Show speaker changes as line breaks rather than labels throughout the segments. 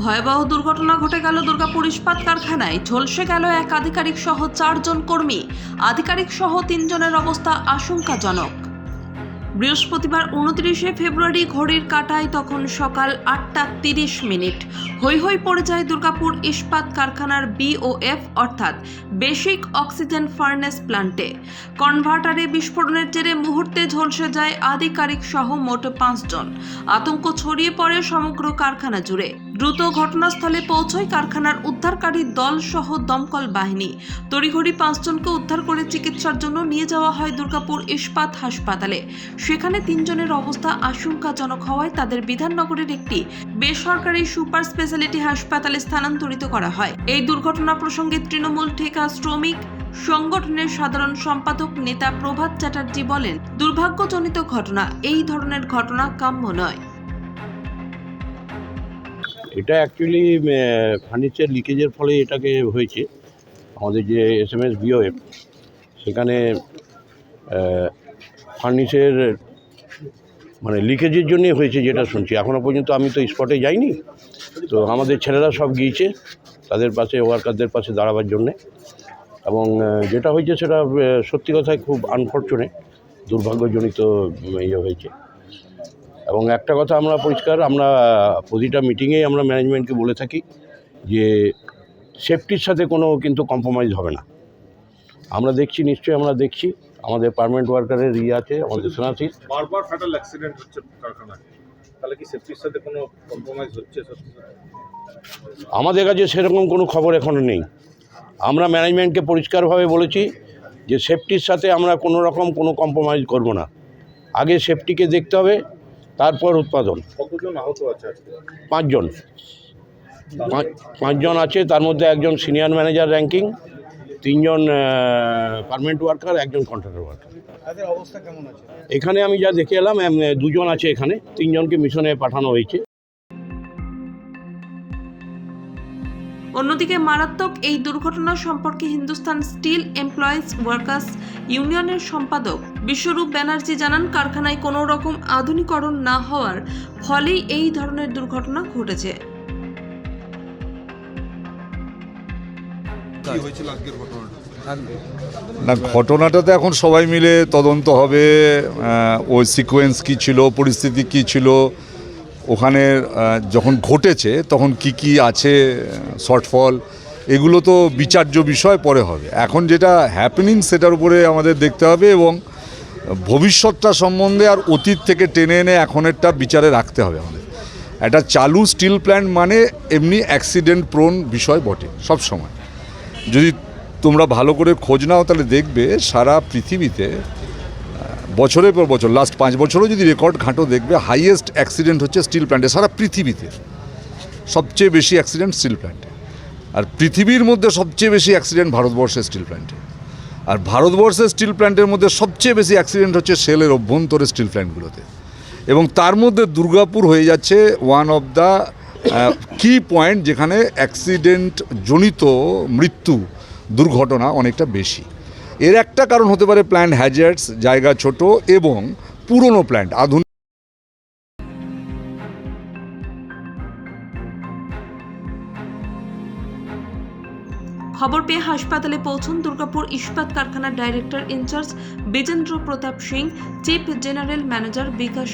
ভয়াবহ দুর্ঘটনা ঘটে গেল দুর্গাপুর ইস্পাত কারখানায়। ঝলসে গেল এক আধিকারিক সহ চারজন কর্মী। আধিকারিক সহ তিনজনের অবস্থা আশঙ্কাজনক। বৃহস্পতিবার উনত্রিশে ফেব্রুয়ারি ঘড়ির কাটায় তখন সকাল আটটা তিরিশ মিনিট। হৈ হৈ পড়ে যায় দুর্গাপুর ইস্পাত কারখানার বিওএফ অর্থাৎ বেসিক অক্সিজেন ফার্নেস প্ল্যান্টে কনভার্টারে বিস্ফোরণের জেরে মুহূর্তে ঝলসে যায় আধিকারিক সহ মোট পাঁচজন। আতঙ্ক ছড়িয়ে পড়ে সমগ্র কারখানা জুড়ে। দ্রুত ঘটনাস্থলে পৌঁছয় কারখানার উদ্ধারকারী দল সহ দমকল বাহিনী। তড়িঘড়ি পাঁচজনকে উদ্ধার করে চিকিৎসার জন্য নিয়ে যাওয়া হয় দুর্গাপুর ইস্পাত হাসপাতালে। সেখানে তিনজনের অবস্থা আশঙ্কাজনক হওয়ায় তাদের বিধাননগরের একটি বেসরকারি সুপার স্পেশালিটি হাসপাতালে স্থানান্তরিত করা হয়। এই দুর্ঘটনা প্রসঙ্গে তৃণমূল ঠেকা শ্রমিক সংগঠনের সাধারণ সম্পাদক নেতা প্রভাত চ্যাটার্জি বলেন, দুর্ভাগ্যজনিত ঘটনা, এই ধরনের ঘটনা কাম্য নয়।
এটা অ্যাকচুয়ালি ফার্নিচার লিকেজের ফলে এটাকে হয়েছে। আমাদের যে এস এম এস বিওএফ সেখানে ফার্নিচার মানে লিকেজের জন্যই হয়েছে যেটা শুনছি। এখনও পর্যন্ত আমি তো স্পটে যাইনি। তো আমাদের ছেলেরা সব গিয়েছে, তাদের পাশে ওয়ার্কারদের পাশে দাঁড়াবার জন্যে। এবং যেটা হয়েছে সেটা সত্যি কথায় খুব আনফর্চুনেট দুর্ভাগ্যজনিত ইয়ে হয়েছে। এবং একটা কথা আমরা পরিষ্কার আমরা প্রতিটা মিটিংয়েই আমরা ম্যানেজমেন্টকে বলে থাকি যে সেফটির সাথে কোনো কিন্তু কম্প্রোমাইজ হবে না। আমরা দেখছি নিশ্চয়ই আমরা দেখছি আমাদের পারমানেন্ট ওয়ার্কারের ইয়ে আছে আমাদের সেনাসিস
বারবার ফ্যাটাল অ্যাক্সিডেন্ট হচ্ছে কারখানায় তাহলে কি সেফটির সাথে কোনো কম্প্রোমাইজ হচ্ছে
আমাদের কাছে সেরকম কোনো খবর এখনও নেই। আমরা ম্যানেজমেন্টকে পরিষ্কারভাবে বলেছি যে সেফটির সাথে আমরা কোনো রকম কোনো কম্প্রোমাইজ করব না। আগে সেফটিকে দেখতে হবে তারপর উৎপাদন।
কতজন আহত আছে আজকে?
পাঁচজন। পাঁচ পাঁচজন আছে তার মধ্যে একজন সিনিয়র ম্যানেজার র্যাঙ্কিং তিনজন পারমানেন্ট ওয়ার্কার একজন কন্ট্রাক্টর ওয়ার্কার
তাদের অবস্থা কেমন আছে?
এখানে আমি যা দেখে এলাম দুজন আছে এখানে তিনজনকে মিশনে পাঠানো হয়েছে।
অন্যদিকে মারাত্মক এই দুর্ঘটনা সম্পর্কে হিন্দুস্তান স্টিল এমপ্লয়িজ ওয়ার্কার্স ইউনিয়নের সম্পাদক বিশ্বরূপ ব্যানার্জি জানান কারখানায় কোনো রকম আধুনিকরণ না হওয়ার ফলেই এই ধরনের দুর্ঘটনা ঘটেছে।
না ঘটনাটাতে এখন সবাই মিলে তদন্ত হবে ওই সিকোয়েন্স কি ছিল পরিস্থিতি কি ছিল ওখানে যখন ঘটেছে, তখন কি কি আছে, শর্টফল, এগুলো তো বিচার্য বিষয়, পরে হবে। এখন যেটা হ্যাপেনিং সেটার উপরে আমাদের দেখতে হবে এবং ভবিষ্যৎটা সম্বন্ধে আর অতীত থেকে টেনে এনে এখনেরটা বিচারে রাখতে হবে আমাদের। একটা চালু স্টিল প্ল্যান্ট মানে এমনি অ্যাক্সিডেন্ট প্রোন বিষয় বটে, সব সময়। যদি তোমরা ভালো করে খোঁজ নাও, তাহলে দেখবে সারা পৃথিবীতে বছরের পর বছর লাস্ট পাঁচ বছরও যদি রেকর্ড ঘাঁটো দেখবে হাইয়েস্ট অ্যাক্সিডেন্ট হচ্ছে স্টিল প্ল্যান্টে সারা পৃথিবীতে। সবচেয়ে বেশি অ্যাক্সিডেন্ট স্টিল প্ল্যান্টে আর পৃথিবীর মধ্যে সবচেয়ে বেশি অ্যাক্সিডেন্ট ভারতবর্ষের স্টিল প্ল্যান্টে আর ভারতবর্ষের স্টিল প্ল্যান্টের মধ্যে সবচেয়ে বেশি অ্যাক্সিডেন্ট হচ্ছে সেলের অভ্যন্তরে স্টিল প্ল্যান্টগুলোতে এবং তার মধ্যে দুর্গাপুর হয়ে যাচ্ছে one of the key point যেখানে অ্যাক্সিডেন্ট জনিত মৃত্যু দুর্ঘটনা অনেকটা বেশি। এর একটা কারণ হতে পারে প্ল্যান্ট হ্যাজার্ডস জায়গা ছোট এবং পুরনো প্ল্যান্ট আধুনিক
খবর পেয়ে হাসপাতালে পৌঁছন দুর্গাপুর ইস্পাত কারখানার director incharge Bijendra Pratap Singh, chief general manager Bikash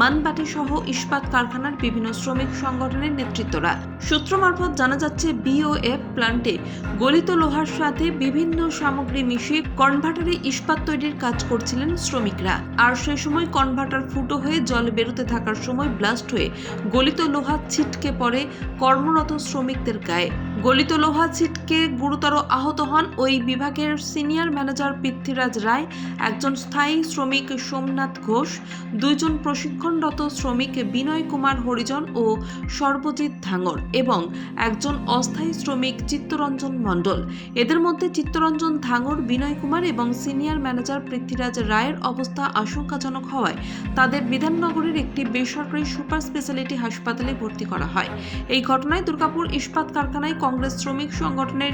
Manbati সহ ইস্পাত কারখানার বিভিন্ন শ্রমিক সংগঠনের নেতৃত্বরা। সূত্র মারফত জানা যাচ্ছে, বিওএফ প্ল্যান্টে গলিত লোহার সাথে বিভিন্ন সামগ্রী মিশিয়ে কনভার্টারে ইস্পাত তৈরির কাজ করছিলেন শ্রমিকরা। আর সেই সময় কনভার্টার ফুটো হয়ে জল বেরোতে থাকার সময় ব্লাস্ট হয়ে গলিত লোহা ছিটকে পড়ে কর্মরত শ্রমিকদের গায়ে। গলিত লোহা ছিটকে গুরুতর আহত হন ওই বিভাগের সিনিয়র ম্যানেজার পৃথ্বীরাজ রায়, একজন স্থায়ী শ্রমিক সোমনাথ ঘোষ, দুইজন প্রশিক্ষণরত শ্রমিক বিনয় কুমার হরিজন ও সর্বজিৎ ধাঙর এবং একজন অস্থায়ী শ্রমিক চিত্তরঞ্জন মণ্ডল। এদের মধ্যে চিত্তরঞ্জন ধাঙর বিনয় কুমার এবং সিনিয়র ম্যানেজার পৃথ্বীরাজ রায়ের অবস্থা আশঙ্কাজনক হওয়ায় তাদের বিধাননগরের একটি বেসরকারি সুপার স্পেশালিটি হাসপাতালে ভর্তি করা হয়। এই ঘটনায় দুর্গাপুর ইস্পাত কারখানায় কংগ্রেস শ্রমিক সংগঠনের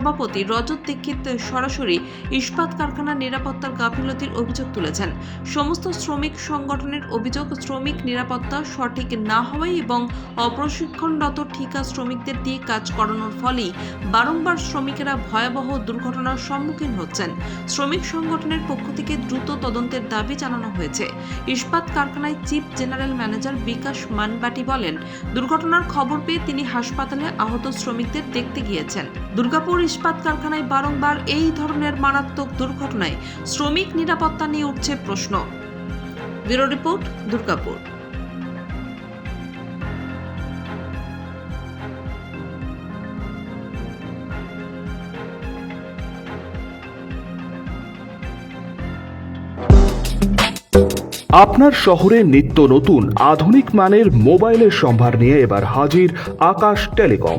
সভাপতি রজত দীক্ষিত সরাসরি ইস্পাত কারখানার নিরাপত্তার গাফিলতির অভিযোগ তুলেছেন। সমস্ত শ্রমিক সংগঠনের অভিযোগ, শ্রমিক নিরাপত্তা সঠিক না হওয়ায় এবং অপ্রশিক্ষণরত ঠিকা শ্রমিকদের দিয়ে কাজ করানোর ফলেই বারংবার শ্রমিকেরা ভয়াবহ দুর্ঘটনার সম্মুখীন হচ্ছেন। শ্রমিক সংগঠনের পক্ষ থেকে দ্রুত তদন্তের দাবি জানানো হয়েছে। ইস্পাত কারখানায় chief general manager Bikash Manbati বলেন, দুর্ঘটনার খবর পেয়ে তিনি হাসপাতালে আহত শ্রমিকদের দেখতে গিয়েছেন। দুর্গাপুর ইস্পাত কারখানায় বারংবার এই ধরনের মারাত্মক দুর্ঘটনায় শ্রমিক নিরাপত্তা নিয়ে উঠছে প্রশ্ন। Bureau report, Durgapur.
আপনার শহরে নিত্য নতুন, আধুনিক মানের মোবাইলের সম্ভার নিয়ে এবার হাজির আকাশ টেলিকম।